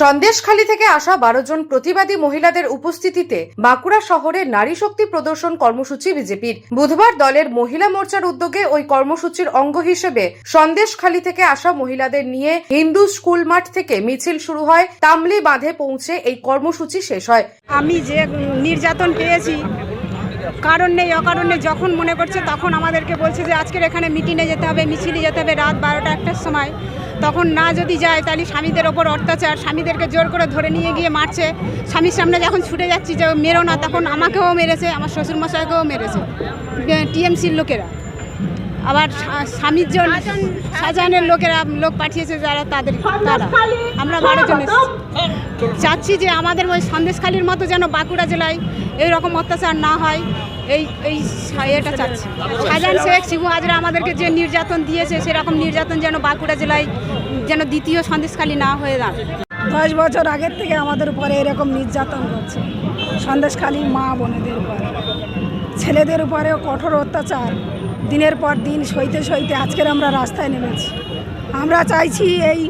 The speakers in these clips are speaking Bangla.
সন্দেশখালী থেকে আসা বারো জন প্রতিবাদী মহিলাদের উপস্থিতিতে বাঁকুড়া শহরে নারী শক্তি প্রদর্শন কর্মসূচি বিজেপির। বুধবার দলের মহিলা মোর্চার উদ্যোগে ওই কর্মসূচির অঙ্গ হিসেবে সন্দেশখালী থেকে আসা মহিলাদের নিয়ে হিন্দু স্কুল মাঠ থেকে মিছিল শুরু হয়। তামলি বাঁধে পৌঁছে এই কর্মসূচি শেষ হয়। আমি যে নির্যাতন পেয়েছি কারণ নেই অকারণে যখন মনে করছে, তখন আমাদেরকে বলছে যে আজকের এখানে মিটিংয়ে যেতে হবে, মিছিলে যেতে হবে রাত বারোটা একটার সময়। তখন না যদি যায়, তাহলে স্বামীদের ওপর অত্যাচার, স্বামীদেরকে জোর করে ধরে নিয়ে গিয়ে মারছে। স্বামীর সামনে যখন ছুটে যাচ্ছি, যে মেরো না, তখন আমাকেও মেরেছে, আমার শ্বশুরমশাইকেও মেরেছে। টিএমসির লোকেরা। আবার স্বামীর জন্য শাহজাহানের লোকেরা, লোক পাঠিয়েছে যারা তাদের, তারা। আমরা বারো জন চাচ্ছি যে আমাদের ওই সন্দেশখালির মতো যেন বাঁকুড়া জেলায় এই রকম অত্যাচার না হয়। এই এই এটা চাচ্ছি। শাহজাহান শেখ, শিবু হাজরা আমাদেরকে যে নির্যাতন দিয়েছে, সেরকম নির্যাতন যেন বাঁকুড়া জেলায় যেন দ্বিতীয় সন্দেশখালী না হয়ে দাঁড়ায়। দশ বছর আগের থেকে আমাদের উপরে এরকম নির্যাতন করছে সন্দেশখালী মা বোনেদের উপরে। ছেলেদের উপরেও কঠোর অত্যাচার। দিনের পর দিন সইতে সইতে আজকের আমরা রাস্তায় নেমেছি। আমরা চাইছি এই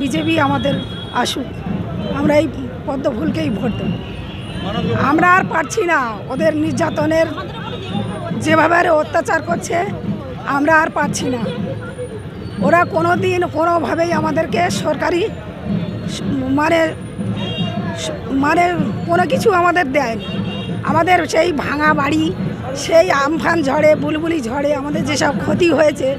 বিজেপি আমাদের আসুক। আমরা এই পদ্মফুলকেই ভোট দেব। আমরা আর পারছি না ওদের নির্যাতনের যেভাবে অত্যাচার করছে, আমরা আর পারছি না। ওরা কোনো দিন কোনোভাবেই আমাদেরকে সরকারি মানে মানে কোনো কিছু আমাদের দেয়নি। আমাদের সেই ভাঙা বাড়ি সেই আমফান ঝড়ে, বুলবুলি ঝড়ে আমাদের যেসব ক্ষতি হয়েছে,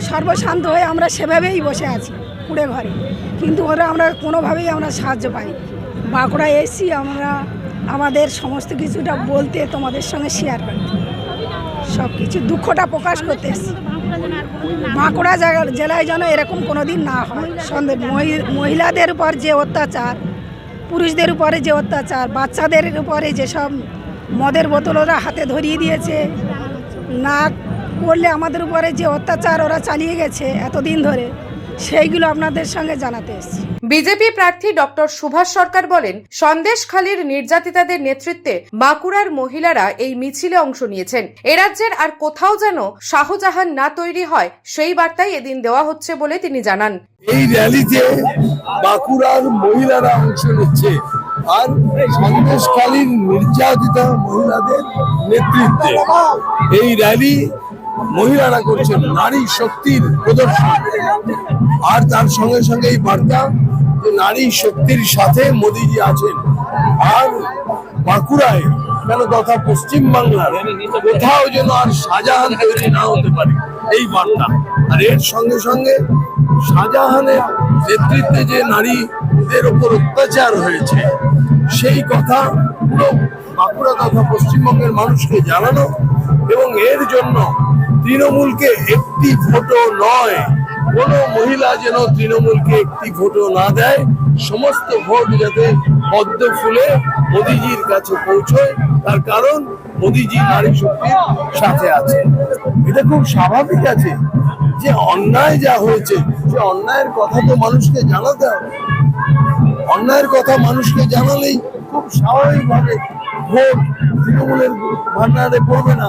সর্বশান্ত হয়ে আমরা সেভাবেই বসে আছি কুড়ে ঘরে। কিন্তু ওরা আমরা কোনোভাবেই আমরা সাহায্য পাই বাঁকুড়া এসছি আমরা, আমাদের সমস্ত কিছুটা বলতে তোমাদের সঙ্গে শেয়ার করতে। সব কিছু দুঃখটা প্রকাশ করতে এসছি। বাঁকুড়া জেলায় যেন এরকম কোনো দিন না হয়। সন্দেহ, মহি- মহিলাদের উপর যে অত্যাচার, পুরুষদের উপরে যে অত্যাচার, বাচ্চাদের উপরে যেসব মদের বোতল ওরা হাতে ধরিয়ে দিয়েছে। না করলে আমাদের উপরে যে অত্যাচার ওরা চালিয়ে গেছে এতদিন ধরে। সেইগুলো আপনাদের সঙ্গে জানাতে এসেছি। বিজেপি প্রার্থী ডক্টর সুভাষ সরকার বলেন সন্দেশখালীর নির্যাতিতাদের নেতৃত্বে বাঁকুড়ার মহিলারা এই মিছিলে অংশ নিয়েছেন। এ রাজ্যের আর কোথাও যেন শাহজাহান না তৈরি হয় সেই বার্তাই এদিন দেওয়া হচ্ছে বলে তিনি জানান। এই র্যালিতে বাঁকুড়ার মহিলারা অংশ নিচ্ছে আর সন্দেশকালীন নির্যাতিতা মহিলাদের নেতৃত্বে। এই র্যালি মহিলারা করছেন নারী শক্তির প্রদর্শন। আর তার সঙ্গে সঙ্গে এই বার্তা যে নারী শক্তির সাথে মোদিজি আছেন। আর বাঁকুড়ায় কেন তথা পশ্চিম বাংলার কোথাও যেন আর শাহজাহান তৈরি না হতে পারে এই বার্তা। আর এর সঙ্গে সঙ্গে শাহজাহানের নেতৃত্বে যে নারীদের উপর অত্যাচার হয়েছে, সেই কথা পুরো বাঁকুড়া তথা পশ্চিমবঙ্গের মানুষকে জানানো এবং এর জন্য তৃণমূলকে একটি ভোটও নয়। কোনো মহিলা যেন তৃণমূলকে একটি ভোটও না দেয়, সমস্ত ভোট যাতে পদ্ম ফুলে মোদিজির কাছে পৌঁছয়, তার কারণ মোদিজি নারী শক্তির সাথে আছে। এটা খুব স্বাভাবিক আছে যে অন্যায় যা হয়েছে, সে অন্যায়ের কথা তো মানুষকে জানাতে হবে। অন্যায়ের কথা মানুষকে জানালেই খুব স্বাভাবিকভাবে ভোট তৃণমূলের ভান্ডারে পড়বে না।